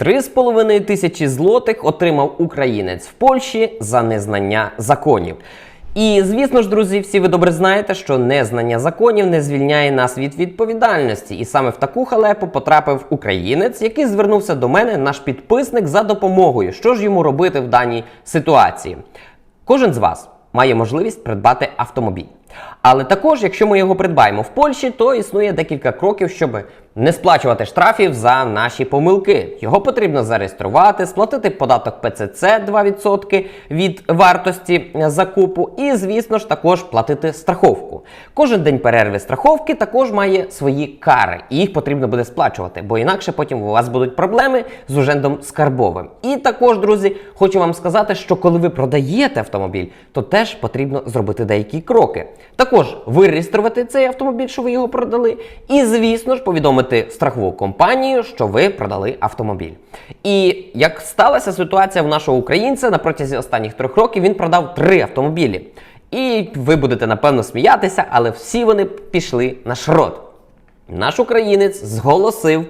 3,5 тисячі злотих отримав українець в Польщі за незнання законів. І звісно ж, друзі, всі ви добре знаєте, що незнання законів не звільняє нас від відповідальності. І саме в таку халепу потрапив українець, який звернувся до мене, наш підписник, за допомогою. Що ж йому робити в даній ситуації? Кожен з вас має можливість придбати автомобіль. Але також, якщо ми його придбаємо в Польщі, то існує декілька кроків, щоб не сплачувати штрафів за наші помилки. Його потрібно зареєструвати, сплатити податок ПЦЦ 2% від вартості закупу, і, звісно ж, також платити страховку. Кожен день перерви страховки також має свої кари, і їх потрібно буде сплачувати, бо інакше потім у вас будуть проблеми з ужендом скарбовим. І також, друзі, хочу вам сказати, що коли ви продаєте автомобіль, то теж потрібно зробити деякі кроки. Також виреєструвати цей автомобіль, що ви його продали, і, звісно ж, повідомити страхову компанію, що ви продали автомобіль. І як сталася ситуація в нашого українця на протязі останніх трьох років, він продав три автомобілі. І ви будете напевно сміятися, але всі вони пішли на шрот. Наш українець зголосив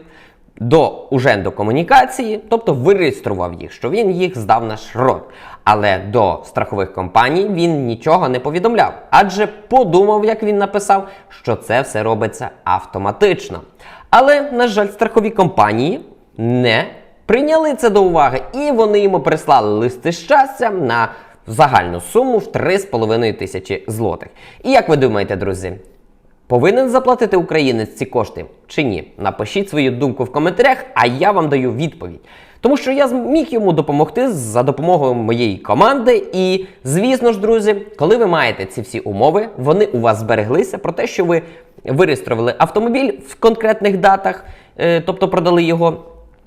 до Уженду комунікації, тобто виреєстрував їх, що він їх здав на шрот. Але до страхових компаній він нічого не повідомляв, адже подумав, як він написав, що це все робиться автоматично. Але, на жаль, страхові компанії не прийняли це до уваги, і вони йому прислали листи щастя на загальну суму в 3,5 тисячі злотих. І як ви думаєте, друзі, Повинен заплатити українець ці кошти чи ні? Напишіть свою думку в коментарях, а я вам даю відповідь. Тому що я зміг йому допомогти за допомогою моєї команди. І, звісно ж, друзі, коли ви маєте ці всі умови, вони у вас збереглися про те, що ви виреєстрували автомобіль в конкретних датах, е, тобто продали його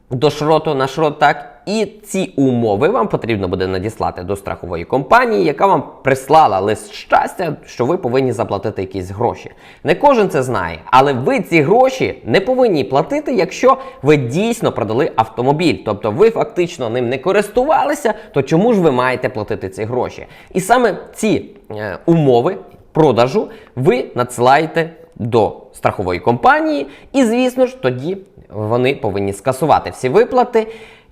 до шроту на шрот, так. І ці умови вам потрібно буде надіслати до страхової компанії, яка вам прислала лист щастя, що ви повинні заплатити якісь гроші. Не кожен це знає, але ви ці гроші не повинні платити, якщо ви дійсно продали автомобіль. Тобто ви фактично ним не користувалися, то чому ж ви маєте платити ці гроші? І саме ці е, умови продажу ви надсилаєте до страхової компанії, і, звісно ж, тоді вони повинні скасувати всі виплати.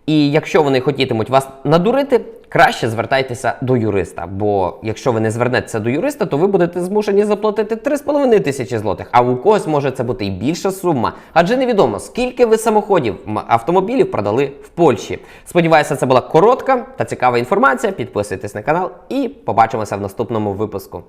І якщо вони хотітимуть вас надурити, краще звертайтеся до юриста. Бо якщо ви не звернетеся до юриста, то ви будете змушені заплатити 3,5 тисячі злотих. А у когось може це бути і більша сума. Адже невідомо, скільки ви самоходів автомобілів продали в Польщі. Сподіваюся, це була коротка та цікава інформація. Підписуйтесь на канал і побачимося в наступному випуску.